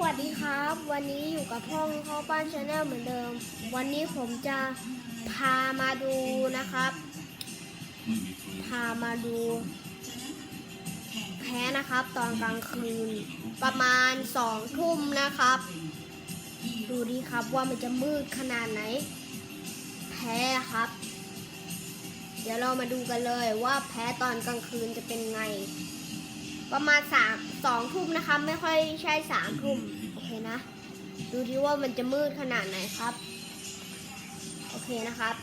วัสดีครับ วันนี้อยู่กับพ่องเข้าบ้านชาแนลเหมือนเดิม วันนี้ผมจะพามาดูนะครับ พามาดู แพ้นะครับ ตอนกลางคืน ประมาณสองทุ่มนะครับ ดูดีครับว่ามันจะมืดขนาดไหน แพ้ครับ เดี๋ยวเรามาดูกันเลยว่าแพ้ตอนกลางคืนจะเป็นไง ประมาณสามสองทุ่มนะคะ ไม่ค่อยใช่สามทุ่มโอเคนะ ดูที่ว่ามันจะมืดขนาดไหนครับ โอเคนะครับ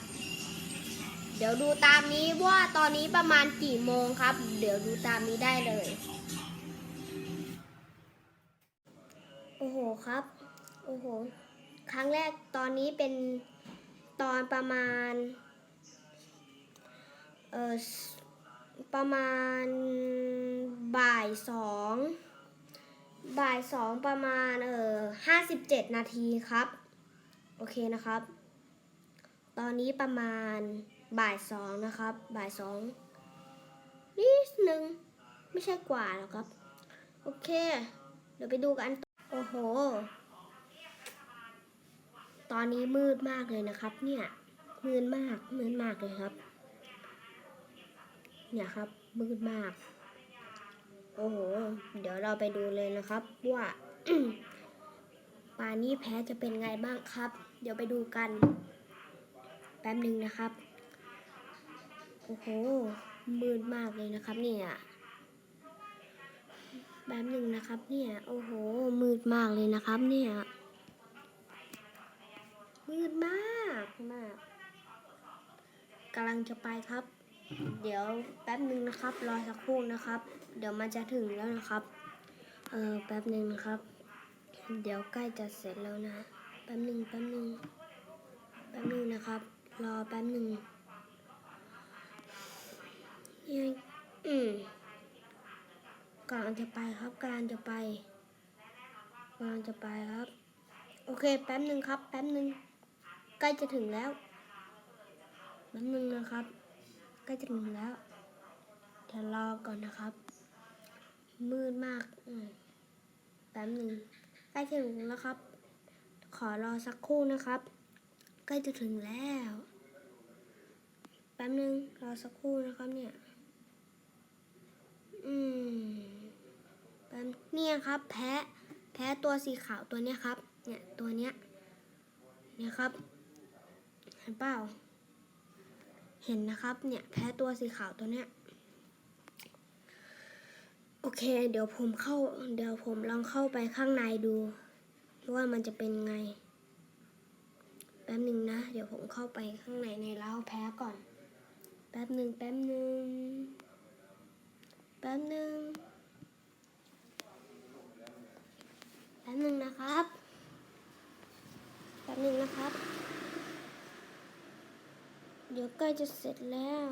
เดี๋ยวดูตามนี้ว่าตอนนี้ประมาณกี่โมงครับ เดี๋ยวดูตามนี้ได้เลย โอ้โหครับ โอ้โห ครั้งแรกตอนนี้เป็นตอนประมาณ เออ ประมาณบ่ายสองบ่ายสองประมาณเออห้าสิบเจ็ดนาทีครับ โอเคนะครับ ตอนนี้ประมาณบ่ายสองนะครับ บ่ายสองนิดนึงไม่ใช่กว่าหรอกครับ โอเค เดี๋ยวไปดูกัน โอ้โห ตอนนี้มืดมากเลยนะครับ เนี่ย มืดมาก มืดมากเลยครับ เนี่ยครับมืดมาก โอ้โห เดี๋ยวเราไปดูเลยนะครับ ว่าปลานี้แพ้จะเป็นไงบ้างครับ เดี๋ยวไปดูกัน แป๊บหนึ่งนะครับ โอ้โห มืดมากเลยนะครับ เนี่ยแป๊บหนึ่งนะครับ เนี่ย โอ้โห มืดมากเลยนะครับ เนี่ย มืดมากมากกำลังจะไปครับ เดี๋ยวแป๊บหนึ่งนะครับ รอสักครู่นะครับ เดี๋ยวมันจะถึงแล้วนะครับ เออแป๊บหนึ่งนะครับ เดี๋ยวใกล้จะเสร็จแล้วนะ แป๊บหนึ่งแป๊บหนึ่งแป๊บหนึ่งนะครับ รอแป๊บหนึ่งยังอืมกำลังจะไปครับกำลังจะไปกำลังจะไปครับ โอเค แป๊บหนึ่งครับ แป๊บหนึ่งใกล้จะถึงแล้วแป๊บหนึ่งนะครับ ล้จะถึงแล้วเดี๋ยวรอก่อนนะครับ มืดมากแป๊บหนึ่งใกล้จะถึงแล้วครับ ขอรอสักครู่นะครับ ใกล้จะถึงแล้วแป๊บหนึ่งรอสักครู่นะครับเนี่ย อืมแป๊บเนี่ยครับ แพะ แพะตัวสีขาวตัวเนี้ยครับ เนี่ยตัวเนี้ยเนี่ยครับเห็นเปล่า เห็นนะครับ เนี่ยแพ้ตัวสีขาวตัวเนี้ย โอเค เดี๋ยวผมเข้า เดี๋ยวผมลองเข้าไปข้างในดูว่ามันจะเป็นไง แป๊บหนึ่งนะ เดี๋ยวผมเข้าไปข้างในในเล้าแพ้ก่อน แป๊บหนึ่งแป๊บหนึ่งแป๊บหนึ่งแป๊บหนึ่งนะครับ แป๊บหนึ่งนะครับ เดี๋ยวใกล้จะเสร็จแล้ว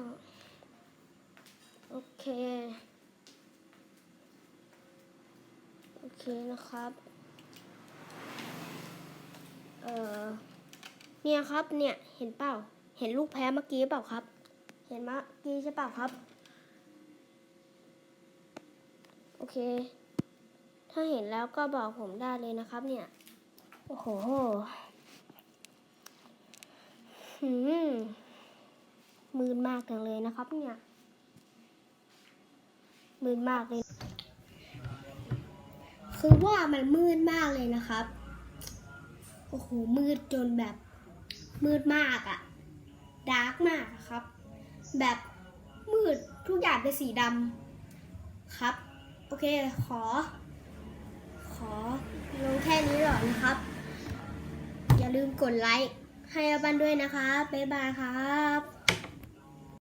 โอเค โอเคนะครับ เออเนี่ยครับเนี่ยเห็นเปล่า เห็นลูกแพ้เมื่อกี้เปล่าครับ เห็นเมื่อกี้ใช่เปล่าครับ โอเค ถ้าเห็นแล้วก็บอกผมได้เลยนะครับ เนี่ย โอ้โห หืม มืดมากจังเลยนะครับ เนี่ย มืดมากเลย คือว่ามันมืดมากเลยนะครับ โอ้โห มืดจนแบบ มืดมากอะดาร์กมากอะครับ แบบมืดทุกอย่างเป็นสีดำครับ โอเค ขอ ขอลงแค่นี้ก่อนนะครับ อย่าลืมกดไลค์ให้อาบันด้วยนะคะ บ๊ายบายครับ